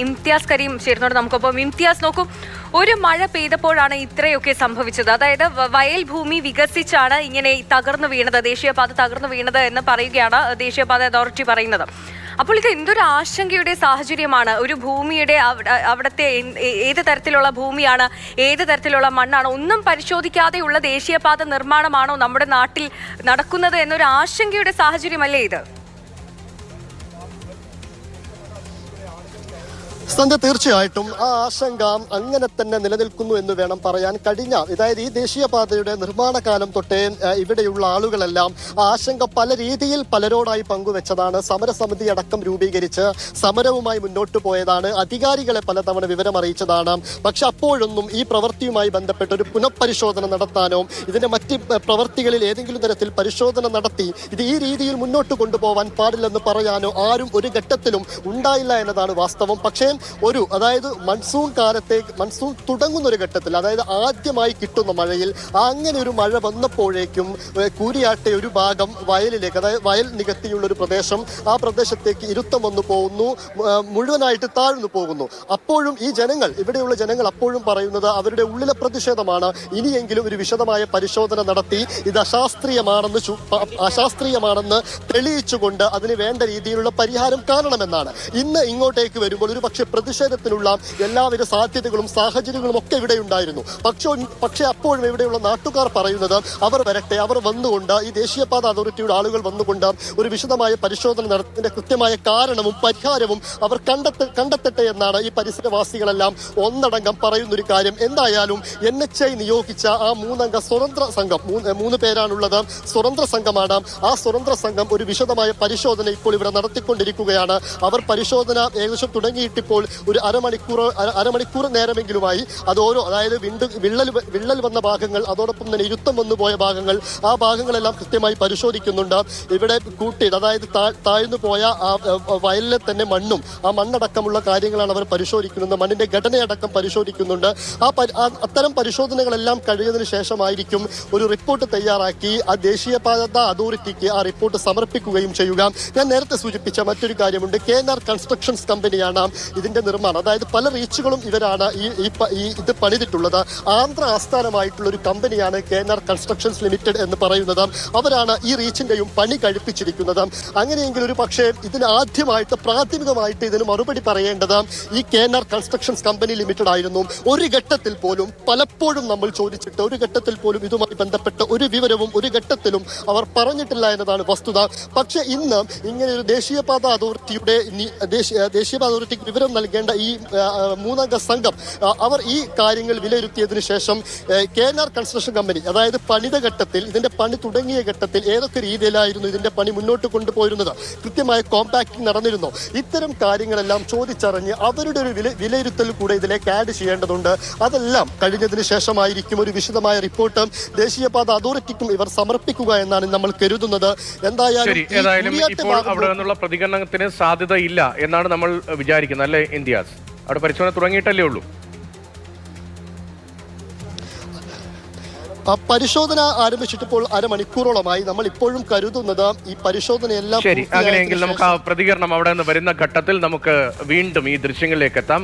ഇംതിയാസ് കരീം ചേരുന്നോട് നമുക്കൊപ്പം. ഇംതിയാസ് നോക്കും ഒരു മഴ പെയ്തപ്പോഴാണ് ഇത്രയൊക്കെ സംഭവിച്ചത്. അതായത് വയൽ ഭൂമി വികസിച്ചാണ് ഇങ്ങനെ തകർന്നു വീണത് ദേശീയപാത തകർന്നു വീണത് എന്ന് പറയുകയാണ് ദേശീയപാത അതോറിറ്റി പറയുന്നത്. അപ്പോൾ ഇത് എന്തൊരു ആശങ്കയുടെ സാഹചര്യമാണ്. ഒരു ഭൂമിയുടെ അവിടുത്തെ ഏത് തരത്തിലുള്ള ഭൂമിയാണ് ഏത് തരത്തിലുള്ള മണ്ണാണ് ഒന്നും പരിശോധിക്കാതെയുള്ള ദേശീയപാത നിർമ്മാണമാണോ നമ്മുടെ നാട്ടിൽ നടക്കുന്നത് എന്നൊരു ആശങ്കയുടെ സാഹചര്യമല്ലേ ഇത്? സന്ധ്യ തീർച്ചയായിട്ടും ആ ആശങ്ക അങ്ങനെ തന്നെ നിലനിൽക്കുന്നു എന്ന് വേണം പറയാൻ കഴിഞ്ഞ. അതായത് ഈ ദേശീയപാതയുടെ നിർമ്മാണ കാലം തൊട്ടേ ഇവിടെയുള്ള ആളുകളെല്ലാം ആശങ്ക പല രീതിയിൽ പലരോടായി പങ്കുവെച്ചതാണ്. സമരസമിതി അടക്കം രൂപീകരിച്ച് സമരവുമായി മുന്നോട്ട് പോയതാണ്. അധികാരികളെ പലതവണ വിവരം അറിയിച്ചതാണ്. പക്ഷെ അപ്പോഴൊന്നും ഈ പ്രവൃത്തിയുമായി ബന്ധപ്പെട്ട് ഒരു പുനഃപരിശോധന നടത്താനോ ഇതിന്റെ മറ്റ് പ്രവൃത്തികളിൽ ഏതെങ്കിലും തരത്തിൽ പരിശോധന നടത്തി ഇത് ഈ രീതിയിൽ മുന്നോട്ട് കൊണ്ടുപോകാൻ പാടില്ലെന്ന് പറയാനോ ആരും ഒരു ഘട്ടത്തിലും ഉണ്ടായില്ല എന്നതാണ് വാസ്തവം. പക്ഷേ ഒരു അതായത് മൺസൂൺ കാലത്തെ മൺസൂൺ തുടങ്ങുന്ന ഒരു ഘട്ടത്തിൽ അതായത് ആദ്യമായി കിട്ടുന്ന മഴയിൽ അങ്ങനെ ഒരു മഴ വന്നപ്പോഴേക്കും കൂരിയാട്ടെ ഒരു ഭാഗം വയലിലേക്ക് അതായത് വയൽ നികത്തിയുള്ള ഒരു പ്രദേശം ആ പ്രദേശത്തേക്ക് ഇരുത്തം വന്നു പോകുന്നു മുഴുവനായിട്ട് താഴ്ന്നു പോകുന്നു. അപ്പോഴും ഈ ജനങ്ങൾ ഇവിടെയുള്ള ജനങ്ങൾ അപ്പോഴും പറയുന്നത് അവരുടെ ഉള്ളിലെ പ്രതിഷേധമാണ്. ഇനിയെങ്കിലും ഒരു വിശദമായ പരിശോധന നടത്തി ഇത് അശാസ്ത്രീയമാണെന്ന് അശാസ്ത്രീയമാണെന്ന് തെളിയിച്ചുകൊണ്ട് അതിന് വേണ്ട രീതിയിലുള്ള പരിഹാരം കാണണമെന്നാണ്. ഇന്ന് ഇങ്ങോട്ടേക്ക് വരുമ്പോൾ ഒരു പക്ഷേ പ്രതിഷേധത്തിനുള്ള എല്ലാവിധ സാധ്യതകളും സാഹചര്യങ്ങളും ഒക്കെ ഇവിടെ ഉണ്ടായിരുന്നു. പക്ഷേ പക്ഷേ അപ്പോഴും ഇവിടെയുള്ള നാട്ടുകാർ പറയുന്നത് അവർ വരട്ടെ അവർ വന്നുകൊണ്ട് ഈ ദേശീയപാത അതോറിറ്റിയുടെ ആളുകൾ വന്നുകൊണ്ട് ഒരു വിശദമായ പരിശോധന നടത്തുന്നതിന്റെ കൃത്യമായ കാരണവും പരിഹാരവും അവർ കണ്ടെത്ത കണ്ടെത്തട്ടെ എന്നാണ് ഈ പരിസരവാസികളെല്ലാം ഒന്നടങ്കം പറയുന്നൊരു കാര്യം. എന്തായാലും എൻ എച്ച് ഐ നിയോഗിച്ച ആ മൂന്നംഗ സ്വതന്ത്ര സംഘം മൂന്ന് പേരാണുള്ളത് സ്വതന്ത്ര സംഘമാണ്. ആ സ്വതന്ത്ര സംഘം ഒരു വിശദമായ പരിശോധന ഇപ്പോൾ ഇവിടെ നടത്തിക്കൊണ്ടിരിക്കുകയാണ്. അവർ പരിശോധന ഏകദേശം തുടങ്ങിയിട്ടിപ്പോൾ ഒരു അരമണിക്കൂർ അര- അരമണിക്കൂർ നേരമെങ്കിലുമായി അത് ഓരോ അതായത് വിണ്ട് വിള്ളൽ വിള്ളൽ വന്ന ഭാഗങ്ങൾ അതോടൊപ്പം തന്നെ ഇരുത്തം വന്നു പോയ ഭാഗങ്ങൾ ആ ഭാഗങ്ങളെല്ലാം കൃത്യമായി പരിശോധിക്കുന്നുണ്ട്. ഇവിടെ കൂട്ടി അതായത് താഴ്ന്നു പോയ ആ വയലിലെ തന്നെ മണ്ണും ആ മണ്ണടക്കമുള്ള കാര്യങ്ങളാണ് അവർ പരിശോധിക്കുന്നത്. മണ്ണിന്റെ ഘടനയടക്കം പരിശോധിക്കുന്നുണ്ട്. ആ അത്തരം പരിശോധനകളെല്ലാം കഴിഞ്ഞതിന് ശേഷമായിരിക്കും ഒരു റിപ്പോർട്ട് തയ്യാറാക്കി ആ ദേശീയപാത അതോറിറ്റിക്ക് ആ റിപ്പോർട്ട് സമർപ്പിക്കുകയും ചെയ്യുക. ഞാൻ നേരത്തെ സൂചിപ്പിച്ച മറ്റൊരു കാര്യമുണ്ട്. കെ എൻ ആർ കൺസ്ട്രക്ഷൻസ് കമ്പനിയാണ് ഇതിന്റെ നിർമ്മാണം അതായത് പല റീച്ചുകളും ഇവരാണ് ഈ ഈ ഇത് പണിതിട്ടുള്ളത്. ആന്ധ്ര ആസ്ഥാനമായിട്ടുള്ള ഒരു കമ്പനിയാണ് K N R constructions limited എന്ന് പറയുന്നത് അവരാണ് ഈ റീച്ചിന്റെയും പണി കഴിപ്പിച്ചിരിക്കുന്നത്. അങ്ങനെയെങ്കിൽ ഒരു പക്ഷേ ഇതിന് ആദ്യമായിട്ട് പ്രാഥമികമായിട്ട് ഇതിന് മറുപടി പറയേണ്ടത് ഈ K N R constructions company limited ആയിരുന്നു. ഒരു ഘട്ടത്തിൽ പോലും പലപ്പോഴും നമ്മൾ ചോദിച്ചിട്ട് ഒരു ഘട്ടത്തിൽ പോലും ഇതുമായി ബന്ധപ്പെട്ട ഒരു വിവരവും ഒരു ഘട്ടത്തിലും അവർ പറഞ്ഞിട്ടില്ല എന്നതാണ് വസ്തുത. പക്ഷേ ഇന്ന് ഇങ്ങനെ ഒരു ദേശീയപാത അതോറിറ്റിയുടെ ദേശീയപാത അതോറിറ്റിക്ക് വിവരം നൽകേണ്ട ഈ മൂന്നംഗ സംഘം അവർ ഈ കാര്യങ്ങൾ വിലയിരുത്തിയതിനു ശേഷം K N R construction company അതായത് പണിത ഘട്ടത്തിൽ ഇതിന്റെ പണി തുടങ്ങിയ ഘട്ടത്തിൽ ഏതൊക്കെ രീതിയിലായിരുന്നു ഇതിന്റെ പണി മുന്നോട്ട് കൊണ്ടുപോയിരുന്നത് കൃത്യമായ കോമ്പാക്ടിംഗ് നടന്നിരുന്നോ ഇത്തരം കാര്യങ്ങളെല്ലാം ചോദിച്ചറിഞ്ഞ് അവരുടെ ഒരു വില വിലയിരുത്തൽ കൂടെ ഇതിലേക്ക് ആഡ് ചെയ്യേണ്ടതുണ്ട്. അതെല്ലാം കഴിഞ്ഞതിന് ശേഷമായിരിക്കും ഒരു വിശദമായ റിപ്പോർട്ട്. ദേശീയപാത അതോറിറ്റിക്കും ഇവർ സമർപ്പിക്കുക എന്നാണ് നമ്മൾ കരുതുന്നത്. എന്തായാലും അവിടെ നിന്നുള്ള പ്രതികരണത്തിന് സാധ്യതയില്ല എന്നാണ് നമ്മൾ വിചാരിക്കുന്നത് അല്ലേ? ഇന്ത്യാസ്. അവിടെ പരിശോധന തുടങ്ങിയിട്ടല്ലേ ഉള്ളൂ. പരിശോധന ആരംഭിച്ചിട്ടിപ്പോൾ അരമണിക്കൂറോളമായി. നമ്മൾ ഇപ്പോഴും കരുതുന്നത് ഈ പരിശോധനയെല്ലാം ശരി അങ്ങനെയെങ്കിൽ നമുക്ക് ആ പ്രതികരണം അവിടെ നിന്ന് വരുന്ന ഘട്ടത്തിൽ നമുക്ക് വീണ്ടും ഈ ദൃശ്യങ്ങളിലേക്ക് എത്താം.